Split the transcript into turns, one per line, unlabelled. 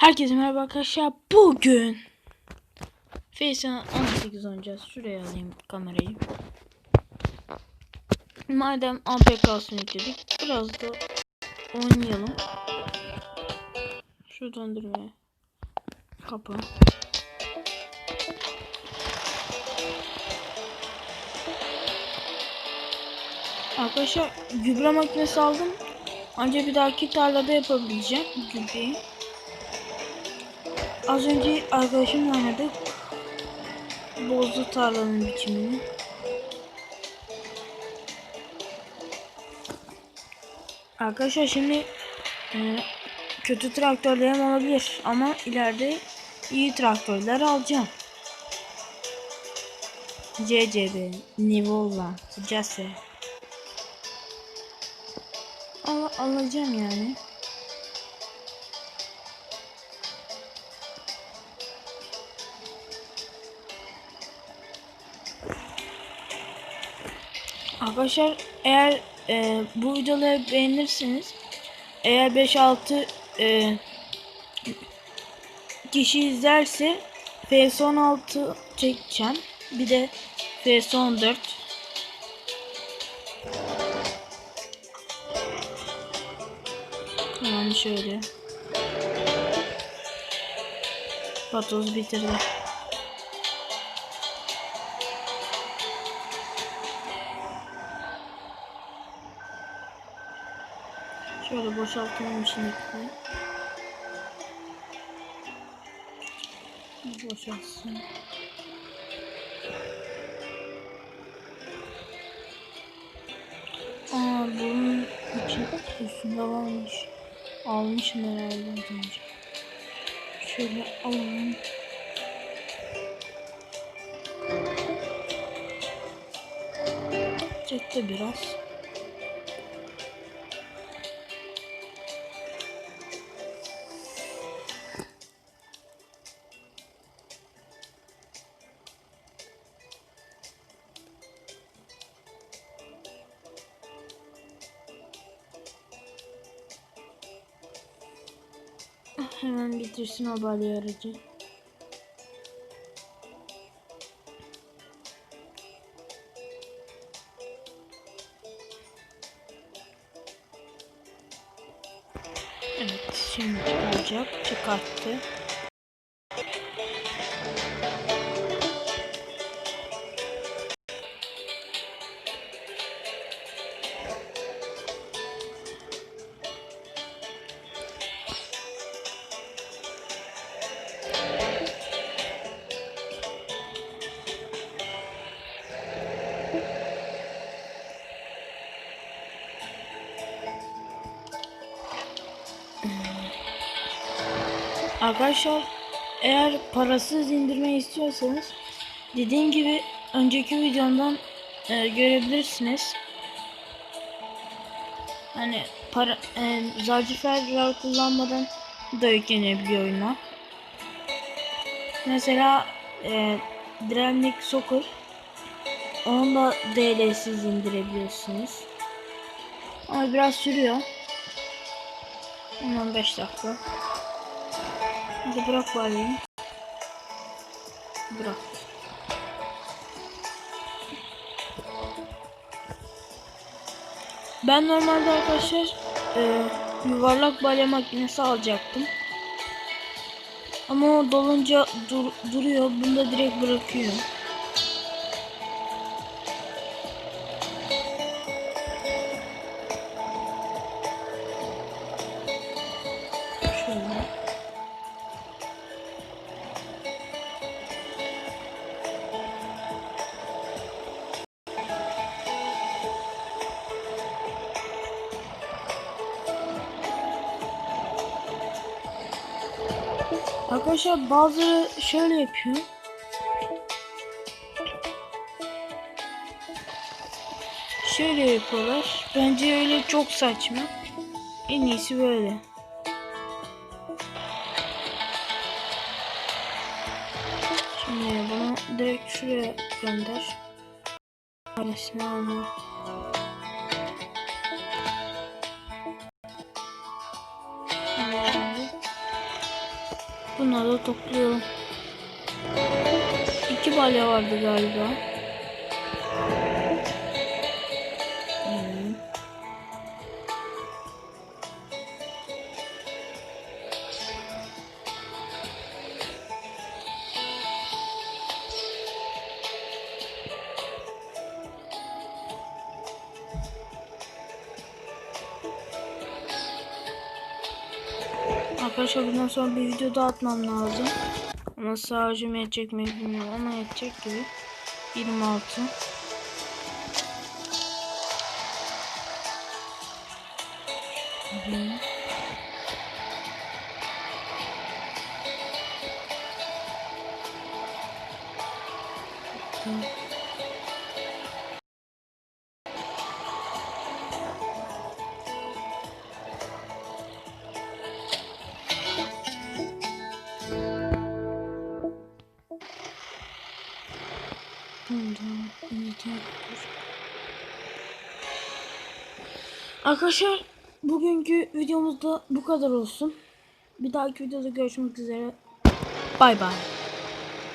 Herkese merhaba arkadaşlar. Bugün Face'e 18 oynayacağız. Şuraya alayım kamerayı. Madem APK'sını yükledik biraz da oynayalım. Şu döndürmeye. Kapı. Arkadaşlar gübre makinesi aldım. Ancak bir dahaki tarlada yapabileceğim gübreyi. Az önce arkadaşımla oynadık. Bozdu tarlanın biçimini. Arkadaşlar şimdi e, kötü traktörlerim olabilir ama ileride iyi traktörler alacağım. CCB, Nivola, Case. Al alacağım yani. Arkadaşlar eğer e, bu videoları beğenirseniz eğer 5-6 e, kişi izlerse FS16 çekeceğim. Bir de FS14 Yani şöyle Patoz bitirdi. Şöyle boşaltalım içindekileri. Boşalsın. Aa bunun için üstünde varmış. Almışım herhalde az önce. Şöyle alalım. Çekti biraz. Hemen bitirsin o balya aracı. Evet şimdi çıkacak. Çıkarttı. Arkadaşlar eğer parasız indirme istiyorsanız dediğim gibi önceki videomdan e, görebilirsiniz. Hani para e, Zarcifer'ler kullanmadan da yüklenebiliyor oyuna. Mesela e, Drenlik Soccer onu da DL'siz indirebiliyorsunuz. Ama biraz sürüyor. 15 dakika. Hadi bırak bari. Bırak. Ben normalde arkadaşlar e, yuvarlak balya makinesi alacaktım. Ama o dolunca dur, duruyor. Bunu da direkt bırakıyor. Arkadaşlar bazı şöyle yapıyor. Şöyle yapıyorlar. Bence öyle çok saçma. En iyisi böyle. Şimdi bunu direkt şuraya gönder. Ailesini alma. Şimdi Bunları da topluyorum. İki balya vardı galiba. Arkadaşlar bundan sonra bir video daha atmam lazım. Ama sadece mi yetecek mi bilmiyorum ama yetecek gibi. 26. Hı. Hı. Arkadaşlar bugünkü videomuzda bu kadar olsun. Bir dahaki videoda görüşmek üzere. Bay bay.